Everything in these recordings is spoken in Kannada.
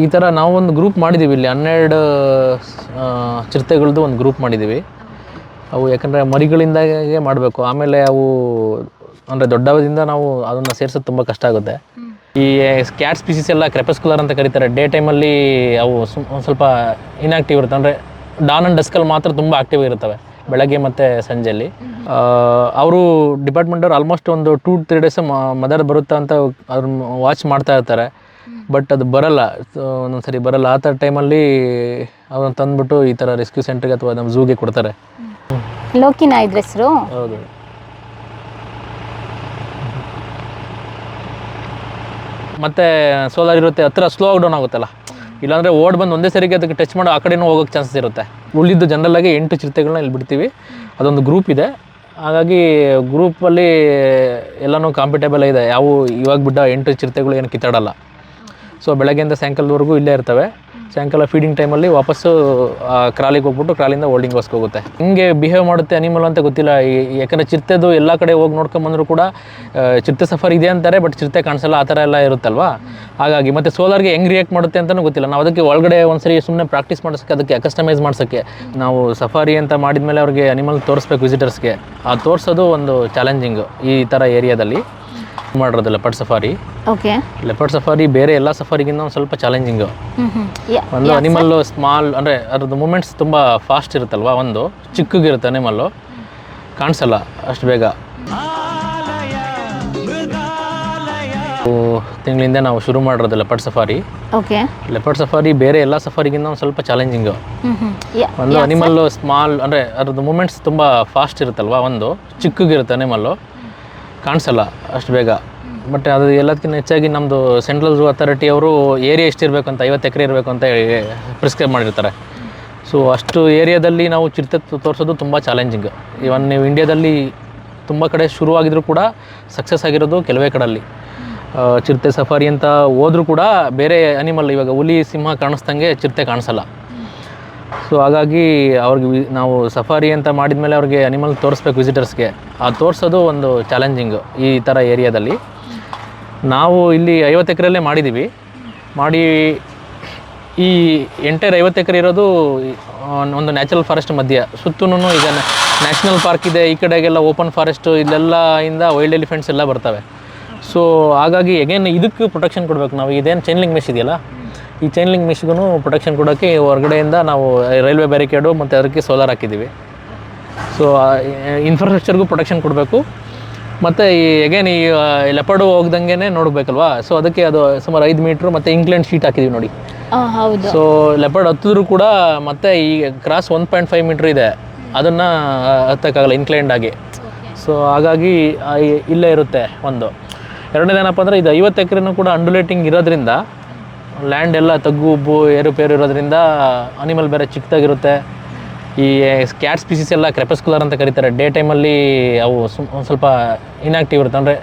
ಈ ಥರ ನಾವು ಒಂದು ಗ್ರೂಪ್ ಮಾಡಿದ್ದೀವಿ ಇಲ್ಲಿ. ಹನ್ನೆರಡು ಚಿರತೆಗಳದ್ದು ಒಂದು ಗ್ರೂಪ್ ಮಾಡಿದ್ದೀವಿ ಅವು ಯಾಕಂದರೆ ಮರಿಗಳಿಂದಾಗೆ ಮಾಡಬೇಕು. ಆಮೇಲೆ ಅವು ಅಂದರೆ ದೊಡ್ಡವರಿಂದ ನಾವು ಅದನ್ನು ಸೇರಿಸೋದು ತುಂಬ ಕಷ್ಟ ಆಗುತ್ತೆ. ಈ ಕ್ಯಾಟ್ ಸ್ಪೀಸೀಸ್ ಎಲ್ಲ ಕ್ರೆಪಸ್ಕುಲರ್ ಅಂತ ಕರೀತಾರೆ. ಡೇ ಟೈಮಲ್ಲಿ ಅವು ಒಂದು ಸ್ವಲ್ಪ ಇನ್ಆಕ್ಟಿವ್ ಇರುತ್ತೆ. ಅಂದರೆ ಡಾನ್ ಆ್ಯಂಡ್ ಡಸ್ಕಲ್ಲಿ ಮಾತ್ರ ತುಂಬ ಆಕ್ಟಿವ್ ಇರ್ತವೆ ಬೆಳಗ್ಗೆ ಮತ್ತು ಸಂಜೆಯಲ್ಲಿ. ಅವರು ಡಿಪಾರ್ಟ್ಮೆಂಟವ್ರು ಆಲ್ಮೋಸ್ಟ್ ಒಂದು ಟೂ ತ್ರೀ ಡೇಸ್ ಮದರ್ ಬರುತ್ತೆ ಅಂತ ಅದ್ರ ವಾಚ್ ಮಾಡ್ತಾ ಇರ್ತಾರೆ. ಬಟ್ ಅದು ಬರಲ್ಲ. ಒಂದೊಂದು ಸರಿ ಬರಲ್ಲ. ಆ ಥರ ಟೈಮಲ್ಲಿ ಅವ್ರನ್ನ ತಂದ್ಬಿಟ್ಟು ಈ ಥರ ರೆಸ್ಕ್ಯೂ ಸೆಂಟ್ರಿಗೆ ಅಥವಾ ನಮ್ಮ ಝೂಗೆ ಕೊಡ್ತಾರೆ. ಲೋಕಿನ ಇದ್ರ ಹೆಸರು? ಹೌದು. ಮತ್ತೆ ಸೋಲಾರ್ ಇರುತ್ತೆ. ಹತ್ರ ಸ್ಲೋ ಡೌನ್ ಆಗುತ್ತಲ್ಲ. ಇಲ್ಲಾಂದ್ರೆ ಓಡ್ ಬಂದು ಒಂದೇ ಸರಿಗೆ ಅದಕ್ಕೆ ಟಚ್ ಮಾಡೋ ಆ ಕಡೆನೂ ಹೋಗೋಕೆ ಚಾನ್ಸಸ್ ಇರುತ್ತೆ. ಉಳಿದಿದ್ದು ಜನರಲ್ ಆಗಿ ಎಂಟು ಚಿರತೆಗಳನ್ನ ಇಲ್ಲಿ ಬಿಡ್ತೀವಿ. ಅದೊಂದು ಗ್ರೂಪ್ ಇದೆ. ಹಾಗಾಗಿ ಗ್ರೂಪಲ್ಲಿ ಎಲ್ಲನೂ ಕಾಂಪಿಟೇಬಲ್ ಇದೆ ಯಾವ ಇವಾಗ ಬಿಟ್ಟ ಎಂಟು ಚಿರತೆಗಳು ಏನು ಕಿತ್ತಾಡಲ್ಲ. ಸೊ ಬೆಳಗ್ಗೆಯಿಂದ ಸಾಯಂಕಾಲದವರೆಗೂ ಇಲ್ಲೇ ಇರ್ತವೆ. ಸಾಯಂಕಾಲ ಫೀಡಿಂಗ್ ಟೈಮಲ್ಲಿ ವಾಪಸ್ಸು ಕ್ರಾಲಿಗೆ ಹೋಗ್ಬಿಟ್ಟು ಕ್ರಾಲಿಂದ ಹೋಲ್ಡಿಂಗ್ ಬಸ್ಗೆ ಹೋಗುತ್ತೆ. ಹಿಂಗೆ ಬಿಹೇವ್ ಮಾಡುತ್ತೆ ಅನಿಮಲ್ ಅಂತ ಗೊತ್ತಿಲ್ಲ. ಯಾಕಂದರೆ ಚಿರತೆದು ಎಲ್ಲ ಕಡೆ ಹೋಗಿ ಬಂದರೂ ಕೂಡ ಚಿರತೆ ಸಫರ್ ಇದೆ ಅಂತಾರೆ ಬಟ್ ಚಿರತೆ ಕಾಣಿಸಲ್ಲ, ಆ ಥರ ಎಲ್ಲ ಇರುತ್ತಲ್ವಾ? ಹಾಗಾಗಿ ಮತ್ತು ಸೋಲಾರ್ಗೆ ಹೆಂಗೆ ರಿಯಾಕ್ಟ್ ಮಾಡುತ್ತೆ ಅಂತಲೂ ಗೊತ್ತಿಲ್ಲ. ನಾವು ಅದಕ್ಕೆ ಒಳಗಡೆ ಒಂದ್ಸರಿ ಸುಮ್ಮನೆ ಪ್ರಾಕ್ಟೀಸ್ ಮಾಡಿಸೋಕ್ಕೆ, ಅದಕ್ಕೆ ಕಸ್ಟಮೈಸ್ ಮಾಡಿಸೋಕ್ಕೆ. ನಾವು ಸಫಾರಿ ಅಂತ ಮಾಡಿದ ಮೇಲೆ ಅವ್ರಿಗೆ ಅನಿಮಲ್ ತೋರಿಸ್ಬೇಕು ವಿಸಿಟರ್ಸ್ಗೆ ಆ ತೋರಿಸೋದು ಒಂದು ಚಾಲೆಂಜಿಂಗು ಈ ಥರ ಏರಿಯಾದಲ್ಲಿ ಮಾಡಿರೋದು leopard safari okay leopard safari ಬೇರೆ ಎಲ್ಲ ಸಫಾರಿಗಿಂತ ಒಂದು ಸ್ವಲ್ಪ ಚಾಲೆಂಜಿಂಗ್ ಒಂದು ಅನಿಮಲ್ ಸ್ಮಾಲ್ ಅಂದರೆ ಅದ್ರದ್ದು ಮೂಮೆಂಟ್ಸ್ ತುಂಬ ಫಾಸ್ಟ್ ಇರುತ್ತಲ್ವಾ? ಒಂದು ಚಿಕ್ಕಗಿರುತ್ತೆ ಅನಿಮಲ್ಲು ಕಾಣಿಸಲ್ಲ ಅಷ್ಟು ಬೇಗ. ತಿಂಗಳಿಂದ ನಾವು ಶುರು ಮಾಡಿರೋದು leopard safari okay leopard safari ಬೇರೆ ಎಲ್ಲ ಸಫಾರಿಗಿಂತ ಒಂದು ಸ್ವಲ್ಪ ಚಾಲೆಂಜಿಂಗ್ ಒಂದು ಅನಿಮಲ್ ಸ್ಮಾಲ್ ಅಂದರೆ ಅದ್ರದ್ದು ಮೂಮೆಂಟ್ಸ್ ತುಂಬ ಫಾಸ್ಟ್ ಇರುತ್ತಲ್ವಾ? ಒಂದು ಚಿಕ್ಕಗಿರುತ್ತೆ ಅನಿಮಲ್ಲು ಕಾಣಿಸಲ್ಲ ಅಷ್ಟು ಬೇಗ. ಬಟ್ ಅದು ಎಲ್ಲದಕ್ಕಿಂತ ಹೆಚ್ಚಾಗಿ ನಮ್ಮದು ಸೆಂಟ್ರಲ್ ಝೂ ಅಥಾರಿಟಿ ಅವರು ಏರಿಯಾ ಎಷ್ಟಿರಬೇಕು ಅಂತ, ಐವತ್ತು ಎಕರೆ ಇರಬೇಕು ಅಂತ ಪ್ರಿಸ್ಕ್ರೈಬ್ ಮಾಡಿರ್ತಾರೆ. ಸೊ ಅಷ್ಟು ಏರಿಯಾದಲ್ಲಿ ನಾವು ಚಿರತೆ ತೋರಿಸೋದು ತುಂಬ ಚಾಲೆಂಜಿಂಗ್ ಇವನ್ ನೀವು ಇಂಡಿಯಾದಲ್ಲಿ ತುಂಬ ಕಡೆ ಶುರುವಾಗಿದ್ರು ಕೂಡ ಸಕ್ಸಸ್ ಆಗಿರೋದು ಕೆಲವೇ ಕಡಲ್ಲಿ. ಚಿರತೆ ಸಫಾರಿ ಅಂತ ಹೋದರೂ ಕೂಡ ಬೇರೆ ಅನಿಮಲ್ ಇವಾಗ ಹುಲಿ, ಸಿಂಹ ಕಾಣಿಸ್ದಂಗೆ ಚಿರತೆ ಕಾಣಿಸಲ್ಲ. ಸೊ ಹಾಗಾಗಿ ಅವ್ರಿಗೆ ನಾವು ಸಫಾರಿ ಅಂತ ಮಾಡಿದ ಮೇಲೆ ಅವ್ರಿಗೆ ಅನಿಮಲ್ ತೋರಿಸ್ಬೇಕು ವಿಸಿಟರ್ಸ್ಗೆ ಆ ತೋರಿಸೋದು ಒಂದು ಚಾಲೆಂಜಿಂಗು ಈ ಥರ ಏರಿಯಾದಲ್ಲಿ ನಾವು ಇಲ್ಲಿ ಐವತ್ತು ಎಕರೆಯಲ್ಲೇ ಮಾಡಿದ್ದೀವಿ ಮಾಡಿ ಈ ಎಂಟೈರ್ ಐವತ್ತು ಎಕರೆ ಇರೋದು ಒಂದು ನ್ಯಾಚುರಲ್ ಫಾರೆಸ್ಟ್ ಮಧ್ಯ. ಸುತ್ತೂ ಈಗ ನ್ಯಾಷನಲ್ ಪಾರ್ಕ್ ಇದೆ, ಈ ಕಡೆಗೆಲ್ಲ ಓಪನ್ ಫಾರೆಸ್ಟು ಇಲ್ಲೆಲ್ಲ ಇಂದ ವೈಲ್ಡ್ ಎಲಿಫೆಂಟ್ಸ್ ಎಲ್ಲ ಬರ್ತವೆ. ಸೊ ಹಾಗಾಗಿ ಎಗೇನ್ ಇದಕ್ಕೆ ಪ್ರೊಟೆಕ್ಷನ್ ಕೊಡಬೇಕು ನಾವು. ಇದೇನು ಚೈನ್ ಮೆಷ್ ಇದೆಯಲ್ಲ? ಈ ಚೈನ್ ಲಿಂಕ್ ಮಿಷ್ಗೂ ಪ್ರೊಟೆಕ್ಷನ್ ಕೊಡೋಕ್ಕೆ ಹೊರಗಡೆಯಿಂದ ನಾವು ರೈಲ್ವೆ ಬ್ಯಾರಿಕೇಡು ಮತ್ತು ಅದಕ್ಕೆ ಸೋಲಾರ್ ಹಾಕಿದ್ದೀವಿ. ಸೊ ಇನ್ಫ್ರಾಸ್ಟ್ರಕ್ಚರ್ಗೂ ಪ್ರೊಟೆಕ್ಷನ್ ಕೊಡಬೇಕು. ಮತ್ತು ಈ ಎಗೇನ್ ಈ ಲೆಪರ್ಡು ಹೋಗ್ದಂಗೆ ನೋಡಬೇಕಲ್ವಾ? ಸೊ ಅದಕ್ಕೆ ಅದು ಸುಮಾರು ಐದು ಮೀಟ್ರ್ ಮತ್ತು ಇಂಗ್ಲೆಂಡ್ ಶೀಟ್ ಹಾಕಿದ್ದೀವಿ ನೋಡಿ. ಸೊ ಲೆಪರ್ಡ್ ಹತ್ತಿದ್ರು ಕೂಡ ಮತ್ತೆ ಈ cross one point five metre ಇದೆ. ಅದನ್ನು ಹತ್ತಕ್ಕಾಗಲ್ಲ ಇನ್ಕ್ಲೈಂಡ್ ಆಗಿ. ಸೊ ಹಾಗಾಗಿ ಇಲ್ಲೇ ಇರುತ್ತೆ ಒಂದು. ಎರಡನೇದೇನಪ್ಪ ಅಂದರೆ ಇದು ಐವತ್ತು ಎಕರೆನೂ ಕೂಡ ಅಂಡುಲೇಟಿಂಗ್ ಇರೋದ್ರಿಂದ ಲ್ಯಾಂಡ್ ಎಲ್ಲ ತಗ್ಗು, ಉಬ್ಬು ಏರುಪೇರು ಇರೋದ್ರಿಂದ ಅನಿಮಲ್ ಬೇರೆ ಚಿಕ್ಕದಾಗಿರುತ್ತೆ. ಈ ಕ್ಯಾಟ್ ಸ್ಪೀಸೀಸ್ ಎಲ್ಲ ಕ್ರೆಪಸ್ಕುಲರ್ ಅಂತ ಕರೀತಾರೆ. ಡೇ ಟೈಮಲ್ಲಿ ಅವು ಒಂದು ಸ್ವಲ್ಪ ಇನ್ಆಕ್ಟಿವ್ ಇರುತ್ತೆ. ಅಂದರೆ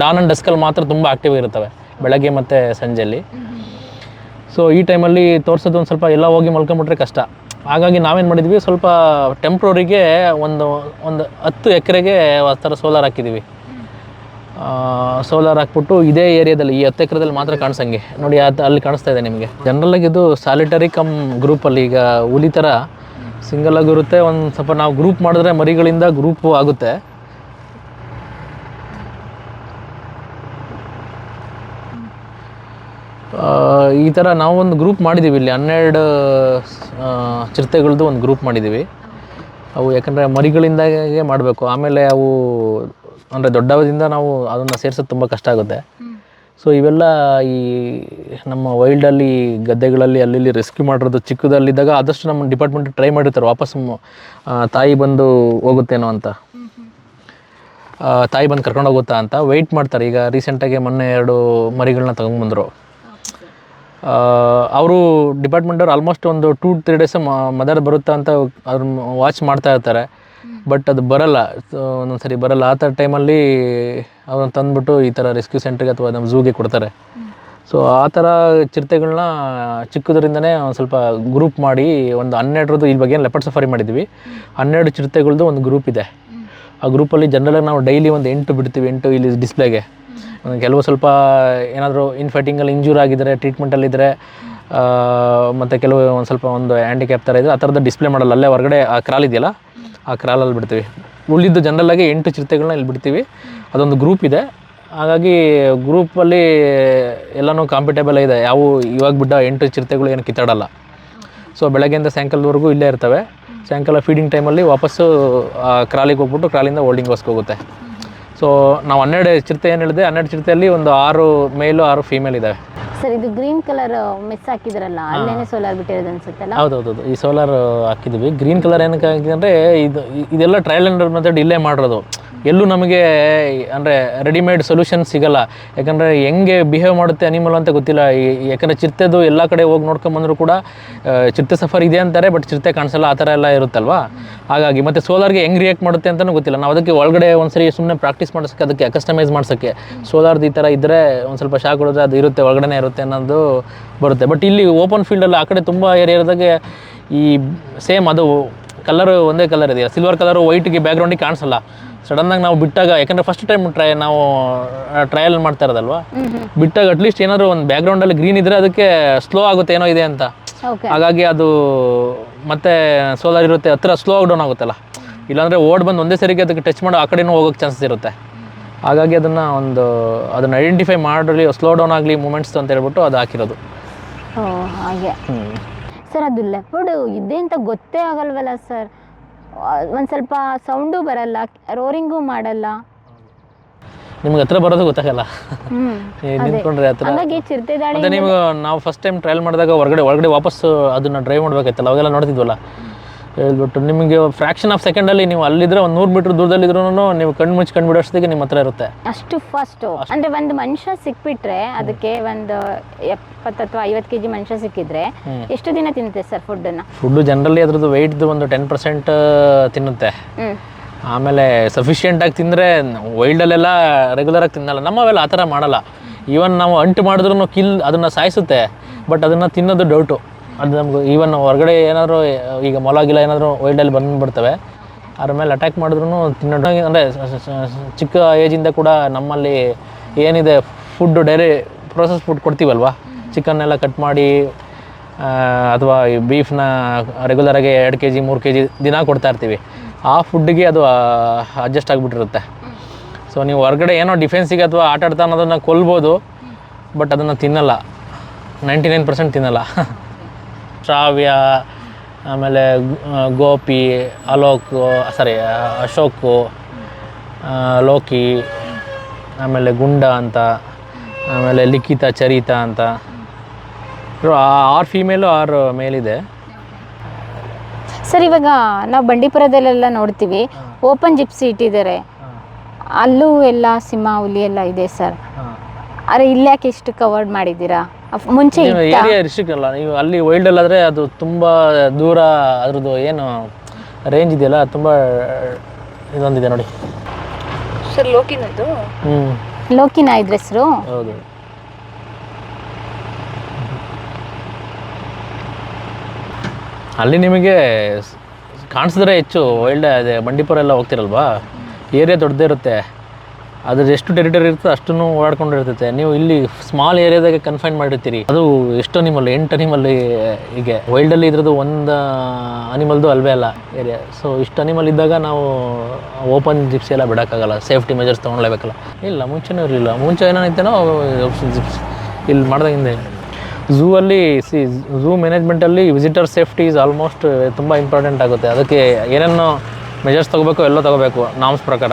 ಡಾನ್ ಆ್ಯಂಡ್ ಡಸ್ಕಲ್ಲಿ ಮಾತ್ರ ತುಂಬ ಆಕ್ಟಿವ್ ಇರ್ತವೆ ಬೆಳಗ್ಗೆ ಮತ್ತು ಸಂಜೆಯಲ್ಲಿ. ಸೊ ಈ ಟೈಮಲ್ಲಿ ತೋರಿಸೋದು ಒಂದು ಸ್ವಲ್ಪ ಎಲ್ಲ ಹೋಗಿ ಮಲ್ಕೊಂಬಿಟ್ರೆ ಕಷ್ಟ. ಹಾಗಾಗಿ ನಾವೇನು ಮಾಡಿದ್ವಿ, ಸ್ವಲ್ಪ ಟೆಂಪ್ರರಿಗೆ ಒಂದು ಒಂದು ಹತ್ತು ಎಕರೆಗೆ ಆ ಥರ ಸೋಲಾರ್ ಹಾಕಿದ್ದೀವಿ ಸೋಲಾರ್ ಹಾಕ್ಬಿಟ್ಟು ಇದೇ ಏರಿಯಾದಲ್ಲಿ, ಈ ಹತ್ತು ಎಕರೆದಲ್ಲಿ ಮಾತ್ರ ಕಾಣಿಸಂಗೆ. ನೋಡಿ, ಅದು ಅಲ್ಲಿ ಕಾಣಿಸ್ತಾ ಇದೆ ನಿಮಗೆ. ಜನರಲಾಗಿ ಇದು ಸಾಲಿಟರಿ ಕಮ್ ಗ್ರೂಪಲ್ಲಿ ಈಗ ಹುಲಿ ಥರ ಸಿಂಗಲ್ ಆಗಿರುತ್ತೆ ಒಂದು ಸ್ವಲ್ಪ ನಾವು ಗ್ರೂಪ್ ಮಾಡಿದ್ರೆ ಮರಿಗಳಿಂದ ಗ್ರೂಪು ಆಗುತ್ತೆ. ಈ ಥರ ನಾವು ಒಂದು ಗ್ರೂಪ್ ಮಾಡಿದ್ದೀವಿ ಇಲ್ಲಿ. ಹನ್ನೆರಡು ಚಿರತೆಗಳದ್ದು ಒಂದು ಗ್ರೂಪ್ ಮಾಡಿದ್ದೀವಿ ಅವು ಯಾಕಂದರೆ ಮರಿಗಳಿಂದಾಗೆ ಮಾಡಬೇಕು. ಆಮೇಲೆ ಅವು ಅಂದರೆ ದೊಡ್ಡವರಿಂದ ನಾವು ಅದನ್ನು ಸೇರಿಸೋದು ತುಂಬ ಕಷ್ಟ ಆಗುತ್ತೆ. ಸೊ ಇವೆಲ್ಲ ಈ ನಮ್ಮ ವೈಲ್ಡಲ್ಲಿ ಗದ್ದೆಗಳಲ್ಲಿ ಅಲ್ಲಿ ರೆಸ್ಕ್ಯೂ ಮಾಡಿರೋದು ಚಿಕ್ಕದಲ್ಲಿದ್ದಾಗ ಆದಷ್ಟು ನಮ್ಮ ಡಿಪಾರ್ಟ್ಮೆಂಟ್ ಟ್ರೈ ಮಾಡಿರ್ತಾರೆ ವಾಪಸ್ ತಾಯಿ ಬಂದು ಹೋಗುತ್ತೇನೋ ಅಂತ. ತಾಯಿ ಬಂದು ಕರ್ಕೊಂಡು ಹೋಗುತ್ತಾ ಅಂತ ವೆಯ್ಟ್ ಮಾಡ್ತಾರೆ. ಈಗ ರೀಸೆಂಟಾಗಿ ಮೊನ್ನೆ ಎರಡು ಮರಿಗಳನ್ನ ತಗೊಂಡ್ಬಂದರು. ಅವರು ಡಿಪಾರ್ಟ್ಮೆಂಟವ್ರು ಆಲ್ಮೋಸ್ಟ್ ಒಂದು ಟೂ ತ್ರೀ ಡೇಸ್ ಮದರ್ ಬರುತ್ತಾ ಅಂತ ಅದ್ರ ವಾಚ್ ಮಾಡ್ತಾ ಇರ್ತಾರೆ. ಬಟ್ ಅದು ಬರಲ್ಲ. ಒಂದೊಂದು ಸರಿ ಬರಲ್ಲ. ಆ ಥರ ಟೈಮಲ್ಲಿ ಅವ್ರನ್ನ ತಂದ್ಬಿಟ್ಟು ಈ ಥರ ರೆಸ್ಕ್ಯೂ ಸೆಂಟ್ರಿಗೆ ಅಥವಾ ನಮ್ಮ ಝೂಗೆ ಕೊಡ್ತಾರೆ. ಸೊ ಆ ಥರ ಚಿರತೆಗಳನ್ನ ಚಿಕ್ಕದ್ರಿಂದನೇ ಒಂದು ಸ್ವಲ್ಪ ಗ್ರೂಪ್ ಮಾಡಿ ಒಂದು ಹನ್ನೆರಡರದ್ದು ಈ ಬಗ್ಗೆ ಲೆಪಟ್ ಸಫಾರಿ ಮಾಡಿದ್ವಿ. ಹನ್ನೆರಡು ಚಿರತೆಗಳದ್ದು ಒಂದು ಗ್ರೂಪ್ ಇದೆ. ಆ ಗ್ರೂಪಲ್ಲಿ ಜನರಲಾಗಿ ನಾವು ಡೈಲಿ ಒಂದು ಎಂಟು ಬಿಡ್ತೀವಿ, ಎಂಟು ಇಲ್ಲಿ ಡಿಸ್ಪ್ಲೇಗೆ ಕೆಲವು ಸ್ವಲ್ಪ ಏನಾದರೂ ಇನ್ಫೈಟಿಂಗಲ್ಲಿ ಇಂಜೂರ್ ಆಗಿದ್ದರೆ ಟ್ರೀಟ್ಮೆಂಟಲ್ಲಿದ್ದರೆ ಮತ್ತು ಕೆಲವು ಒಂದು ಸ್ವಲ್ಪ ಒಂದು ಹ್ಯಾಂಡಿಕ್ಯಾಪ್ ಥರ ಇದ್ದರೆ ಆ ಥರದ್ದು ಡಿಸ್ಪ್ಲೇ ಮಾಡಲ್ಲ. ಅಲ್ಲೇ ಹೊರಗಡೆ ಆ ಕ್ರಾಲ್ ಇದೆಯಲ್ಲ? ಆ ಕ್ರಾಲಲ್ಲಿ ಬಿಡ್ತೀವಿ. ಉಳಿದಿದ್ದು ಜನರಲ್ಲಾಗಿ ಎಂಟು ಚಿರತೆಗಳನ್ನ ಇಲ್ಲಿ ಬಿಡ್ತೀವಿ. ಅದೊಂದು ಗ್ರೂಪ್ ಇದೆ. ಹಾಗಾಗಿ ಗ್ರೂಪಲ್ಲಿ ಎಲ್ಲನೂ ಕಾಂಪಿಟೇಬಲ್ ಇದೆ ಯಾವ ಇವಾಗ ಬಿಟ್ಟ ಎಂಟು ಚಿರತೆಗಳು ಏನು ಕಿತ್ತಾಡಲ್ಲ. ಸೊ ಬೆಳಗ್ಗೆಯಿಂದ ಸಾಯಂಕಾಲದವರೆಗೂ ಇಲ್ಲೇ ಇರ್ತವೆ. ಸಾಯಂಕಾಲ ಫೀಡಿಂಗ್ ಟೈಮಲ್ಲಿ ವಾಪಸ್ಸು ಕ್ರಾಲಿಗೆ ಹೋಗ್ಬಿಟ್ಟು ಕ್ರಾಲಿಂದ ಹೋಲ್ಡಿಂಗ್ ಹೋಗುತ್ತೆ. ಸೊ ನಾವು ಹನ್ನೆರಡು ಚಿರತೆ ಏನು ಹೇಳಿದೆ? ಹನ್ನೆರಡು ಚಿರತೆಯಲ್ಲಿ ಒಂದು ಆರು ಮೇಲು ಆರು ಫೀಮೇಲ್ ಇದ್ದಾವೆ ಸರ್ ಇದು ಗ್ರೀನ್ ಕಲರ್ ಮಿಸ್ ಹಾಕಿದ್ರಲ್ಲ ಅಲ್ಲೇನೆ ಸೋಲಾರ್ ಬಿಟ್ಟಿರೋದು ಅನ್ಸುತ್ತಲ್ಲ? ಹೌದೌದು ಈ ಸೋಲಾರ್ ಹಾಕಿದ್ವಿ. ಗ್ರೀನ್ ಕಲರ್ ಏನಕ್ಕೆ ಹಾಕಿದ್ರೆ ಇದು ಇದೆಲ್ಲ ಟ್ರಯಲ್ ಅಂಡ್ ಮೆಥಡ್ ಇಲ್ಲೇ ಮಾಡಿರೋದು. ಎಲ್ಲೂ ನಮಗೆ, ಅಂದರೆ ರೆಡಿಮೇಡ್ ಸೊಲ್ಯೂಷನ್ ಸಿಗಲ್ಲ. ಯಾಕಂದರೆ, ಹೆಂಗೆ ಬಿಹೇವ್ ಮಾಡುತ್ತೆ ಅನಿಮಲ್ ಅಂತ ಗೊತ್ತಿಲ್ಲ. ಯಾಕಂದರೆ, ಚಿರತೆದು ಎಲ್ಲ ಕಡೆ ಹೋಗಿ ನೋಡ್ಕೊಂಬಂದರೂ ಕೂಡ ಚಿರತೆ ಸಫರ್ ಇದೆ ಅಂತಾರೆ ಬಟ್ ಚಿರತೆ ಕಾಣಿಸಲ್ಲ, ಆ ಥರ ಎಲ್ಲ ಇರುತ್ತಲ್ವಾ? ಹಾಗಾಗಿ, ಮತ್ತು ಸೋಲಾರ್ಗೆ ಹೆಂಗೆ ರಿಯಾಕ್ಟ್ ಮಾಡುತ್ತೆ ಅಂತಲೂ ಗೊತ್ತಿಲ್ಲ. ನಾವು ಅದಕ್ಕೆ ಒಳಗಡೆ ಒಂದ್ಸರಿ ಸುಮ್ಮನೆ ಪ್ರಾಕ್ಟೀಸ್ ಮಾಡಿಸೋಕ್ಕೆ, ಅದಕ್ಕೆ ಕಸ್ಟಮೈಸ್ ಮಾಡ್ಸೋಕ್ಕೆ. ಸೋಲಾರ್ದು ಈ ಥರ ಇದ್ದರೆ ಒಂದು ಸ್ವಲ್ಪ ಶಾಕ್ ಹೊಡೆದ್ರೆ ಅದು ಇರುತ್ತೆ ಒಳಗಡೆ ಇರುತ್ತೆ ಅನ್ನೋದು ಬರುತ್ತೆ. ಬಟ್ ಇಲ್ಲಿ ಓಪನ್ ಫೀಲ್ಡಲ್ಲಿ ಆ ಕಡೆ ತುಂಬ ಏರಿಯಾದಾಗೆ ಈ ಸೇಮ್ ಅದು ಕಲರ್ ಒಂದೇ ಕಲರ್ ಇದೆಯಲ್ಲ. ಸಿಲ್ವರ್ ಕಲರು ವೈಟ್ಗೆ ಬ್ಯಾಕ್ಗ್ರೌಂಡಿಗೆ ಕಾಣಿಸಲ್ಲ. ಸಡನ್ನಾಗಿ ನಾವು ಬಿಟ್ಟಾಗ ಯಾಕಂದರೆ ಫಸ್ಟ್ ಟೈಮ್ ಟ್ರೈ ನಾವು ಟ್ರಯಲ್ ಮಾಡ್ತಾ ಇರೋದಲ್ವಾ? ಬಿಟ್ಟಾಗ ಅಟ್ಲೀಸ್ಟ್ ಏನಾದರೂ ಒಂದು ಬ್ಯಾಕ್ಗ್ರೌಂಡಲ್ಲಿ ಗ್ರೀನ್ ಇದ್ದರೆ ಅದಕ್ಕೆ ಸ್ಲೋ ಆಗುತ್ತೆ ಏನೋ ಇದೆ ಅಂತ. ಹಾಗಾಗಿ ಅದು ಮತ್ತೆ ಸೋಲಾರ್ ಇರುತ್ತೆ ಹತ್ರ ಸ್ಲೋ ಡೌನ್ ಆಗುತ್ತಲ್ಲ. ಇಲ್ಲಾಂದರೆ ಓಡ್ ಬಂದು ಒಂದೇ ಸರಿಗೆ ಅದಕ್ಕೆ ಟಚ್ ಮಾಡೋ ಆ ಕಡೆನೂ ಹೋಗೋಕೆ ಚಾನ್ಸಸ್ ಇರುತ್ತೆ. ಹಾಗಾಗಿ ಅದನ್ನು ಒಂದು ಅದನ್ನು ಐಡೆಂಟಿಫೈ ಮಾಡಲಿ ಸ್ಲೋ ಡೌನ್ ಆಗಲಿ ಮೂಮೆಂಟ್ಸ್ ಅಂತ ಹೇಳ್ಬಿಟ್ಟು ಅದು ಹಾಕಿರೋದು. ಹಾಗೆ. ಸರ್ ಅದು ಲೆಫರ್ಡ್ ಇದೆ ಅಂತ ಗೊತ್ತೇ ಆಗಲ್ವಲ್ಲ ಸರ್. ಒಂದು ಸ್ವಲ್ಪ ಸೌಂಡು ಬರಲ್ಲ ರೋರಿಂಗು ಮಾಡಲ್ಲ. ನಿಮ್ಗೆ ಹತ್ರ ಬರೋದು ಗೊತ್ತಾಗಲ್ಲ. ನಿಂತ್ಕೊಂಡ್ರೆ ಹತ್ರ ಮತ್ತೆ ನಾವು ಫಸ್ಟ್ ಟೈಮ್ ಟ್ರಯಲ್ ಮಾಡಿದಾಗ ಹೊರಗಡೆ ಒಳಗಡೆ ವಾಪಸ್ ಅದನ್ನ ಡ್ರೈವ್ ಮಾಡ್ಬೇಕಾಯ್ತಲ್ಲ ಅವಾಗೆಲ್ಲ ನೋಡ್ತಿದ್ವಲ್ಲ? ಹೇಳ್ಬಿಟ್ಟು ನಿಮಗೆ ಫ್ರಾಕ್ಷನ್ ಆಫ್ ಸೆಕೆಂಡಲ್ಲಿ ನೀವು ಅಲ್ಲಿದ್ರೆ ಒಂದು ನೂರು ದೂರದಲ್ಲಿ ದೂರದಲ್ಲಿದ್ರೂ ನೀವು ಕಣ್ಣು ಮುಚ್ಚಿ ಕಣ್ಣು ಬಿಡೋಷ್ಟೊತ್ತಿಗೆ ನಿಮ್ಮ ಹತ್ರ ಇರುತ್ತೆ. ಅಷ್ಟು ಫಾಸ್ಟ್ ಅಂದ್ರೆ ಒಂದು ಮನುಷ್ಯ ಸಿಕ್ಬಿಟ್ರೆ ಅದಕ್ಕೆ ಒಂದು ಎಪ್ಪತ್ತು ಅಥವಾ ಐವತ್ತು ಕೆಜಿ ಮನುಷ್ಯ ಸಿಕ್ಕಿದ್ರೆ ಎಷ್ಟು ದಿನ ತಿನ್ನುತ್ತೆ ಸರ್ ಫುಡ್ ಫುಡ್ ಜನರಲಿ ಅದ್ರದ್ದು ವೆಯ್ಟ್ದು ಒಂದು ಟೆನ್ ಪರ್ಸೆಂಟ್ ತಿನ್ನುತ್ತೆ. ಆಮೇಲೆ ವೈಲ್ಡ್ ತಿಂದರೆ ವೈಲ್ಡಲ್ಲೆಲ್ಲ ರೆಗ್ಯುಲರಾಗಿ ತಿನ್ನಲ್ಲ. ನಮ್ಮವೆಲ್ಲ ಆ ಥರ ಮಾಡಲ್ಲ. ಈವನ್ ನಾವು ಅಂಟು ಮಾಡಿದ್ರು ಕಿಲ್ ಅದನ್ನು ಸಾಯಿಸುತ್ತೆ. ಬಟ್ ಅದನ್ನು ತಿನ್ನೋದು ಡೌಟು ಅದು ನಮ್ಗೆ ಈವನ್ ಹೊರಗಡೆ ಏನಾದರೂ, ಈಗ ಮೊಲ ಗಿಲ ಏನಾದರೂ ವೈಲ್ಡಲ್ಲಿ ಬಂದುಬಿಡ್ತವೆ ಅದ್ರ ಮೇಲೆ ಅಟ್ಯಾಕ್ ಮಾಡಿದ್ರು ತಿನ್ನೋ ಅಂದರೆ ಚಿಕ್ಕ ಏಜಿಂದ ಕೂಡ ನಮ್ಮಲ್ಲಿ ಏನಿದೆ ಫುಡ್ ಡೈರಿ ಪ್ರೊಸೆಸ್ ಫುಡ್ ಕೊಡ್ತೀವಲ್ವಾ? ಚಿಕನ್ನೆಲ್ಲ ಕಟ್ ಮಾಡಿ ಅಥವಾ ಈ ಬೀಫ್ನ ರೆಗ್ಯುಲರಾಗಿ ಎರಡು ಕೆ ಜಿ ಮೂರು ಕೆ ಜಿ ದಿನ ಕೊಡ್ತಾ ಇರ್ತೀವಿ. ಆ ಫುಡ್ಡಿಗೆ ಅದು ಅಡ್ಜಸ್ಟ್ ಆಗಿಬಿಟ್ಟಿರುತ್ತೆ. ಸೊ ನೀವು ಹೊರಗಡೆ ಏನೋ ಡಿಫೆನ್ಸಿಗೆ ಅಥವಾ ಆಟ ಆಡ್ತಾ ಅನ್ನೋದನ್ನು ಕೊಲ್ಬೋದು ಬಟ್ ಅದನ್ನು ತಿನ್ನಲ್ಲ. ನೈಂಟಿ ನೈನ್ ಪರ್ಸೆಂಟ್ ತಿನ್ನಲ್ಲ. ಶ್ರಾವ್ಯ ಆಮೇಲೆ ಗೋಪಿ ಅಲೋಕ್ ಸಾರಿ ಅಶೋಕು ಲೋಕಿ ಆಮೇಲೆ ಗುಂಡ ಅಂತ ಆಮೇಲೆ ಲಿಖಿತ ಚರಿತ ಅಂತ. ಆರ್ ಫಿಮೇಲು ಆರು ಮೇಲಿದೆ. ಸರ್ ಇವಾಗ ನಾವು ಬಂಡೀಪುರದಲ್ಲೆಲ್ಲ ನೋಡ್ತೀವಿ. ಓಪನ್ ಜಿಪ್ಸಿ ಇಟ್ಟಿದ್ದಾರೆ. ಅಲ್ಲೂ ಎಲ್ಲ ಸಿಂಹ ಹುಲಿ ಎಲ್ಲ ಇದೆ ಸರ್. ಅರೆ ಇಲ್ಲಾಕೆ ಯಾಕೆ ಇಷ್ಟು ಕವರ್ಡ್ ಮಾಡಿದ್ದೀರಾ? ಮುಂಚೆ? ಏರಿಯಾ ರಿಸ್ಟ್ರಿಕ್ಟ್ ಅಲ್ಲ ನೀವು ಅಲ್ಲಿ ವೈಲ್ಡ್ ಆದರೆ ಅದು ತುಂಬ ದೂರ ಅದ್ರದ್ದು ಏನು ರೇಂಜ್ ಇದೆಯಲ್ಲ ತುಂಬ ಇದೊಂದಿದೆ ನೋಡಿ. ಸರ್ ಲೋಕಿನದ್ದು? ಹ್ಞೂ ಲೋಕಿನ ಇದ್ರ ಹೆಸರು? ಹೌದು. ಅಲ್ಲಿ ನಿಮಗೆ ಸ್- ಕಾಣಿಸಿದ್ರೆ ಹೆಚ್ಚು ವೈಲ್ಡ್ ಅದೇ ಬಂಡೀಪುರ ಎಲ್ಲ ಹೋಗ್ತಿರಲ್ವಾ? ಏರಿಯಾ ದೊಡ್ಡದೇ ಇರುತ್ತೆ. ಅದ್ರ ಎಷ್ಟು ಟೆರಿಟರಿ ಇರ್ತದೆ ಅಷ್ಟನ್ನು ಓಡಾಡ್ಕೊಂಡಿರ್ತೈತೆ. ನೀವು ಇಲ್ಲಿ ಸ್ಮಾಲ್ ಏರಿಯಾದಾಗೆ ಕನ್ಫೈನ್ ಮಾಡಿರ್ತೀರಿ. ಅದು ಎಷ್ಟು ಅನಿಮಲ್ ಎಂಟು ಅನಿಮಲ್ ಹೀಗೆ ವೈಲ್ಡಲ್ಲಿ ಇದ್ರದ್ದು ಒಂದು ಅನಿಮಲ್ದು ಅಲ್ವೇ ಅಲ್ಲ ಏರಿಯಾ ಸೊ ಇಷ್ಟು ಅನಿಮಲ್ ಇದ್ದಾಗ ನಾವು ಓಪನ್ ಜಿಪ್ಸಿ ಎಲ್ಲ ಬಿಡೋಕ್ಕಾಗಲ್ಲ. ಸೇಫ್ಟಿ ಮೆಜರ್ಸ್ ತೊಗೊಳ್ಲೇಬೇಕಲ್ಲ ಇಲ್ಲ, ಮುಂಚೆನೂ ಇರಲಿಲ್ಲ. ಮುಂಚೆ ಏನೇನೈತೇನೋ ಜಿಪ್ಸ್ ಇಲ್ಲಿ ಮಾಡ್ದಾಗಿಂದೆ ಝೂ ಅಲ್ಲಿ ಸಿ ಝೂ ಮ್ಯಾನೇಜ್ಮೆಂಟಲ್ಲಿ ವಿಸಿಟರ್ ಸೇಫ್ಟಿ ಇಸ್ ಆಲ್ಮೋಸ್ಟ್ ತುಂಬ ಇಂಪಾರ್ಟೆಂಟ್ ಆಗುತ್ತೆ. ಅದಕ್ಕೆ ಏನೇನೋ ಮೆಜರ್ಸ್ ತಗೋಬೇಕು, ಎಲ್ಲ ತಗೋಬೇಕು ನಾಮ್ಸ್ ಪ್ರಕಾರ.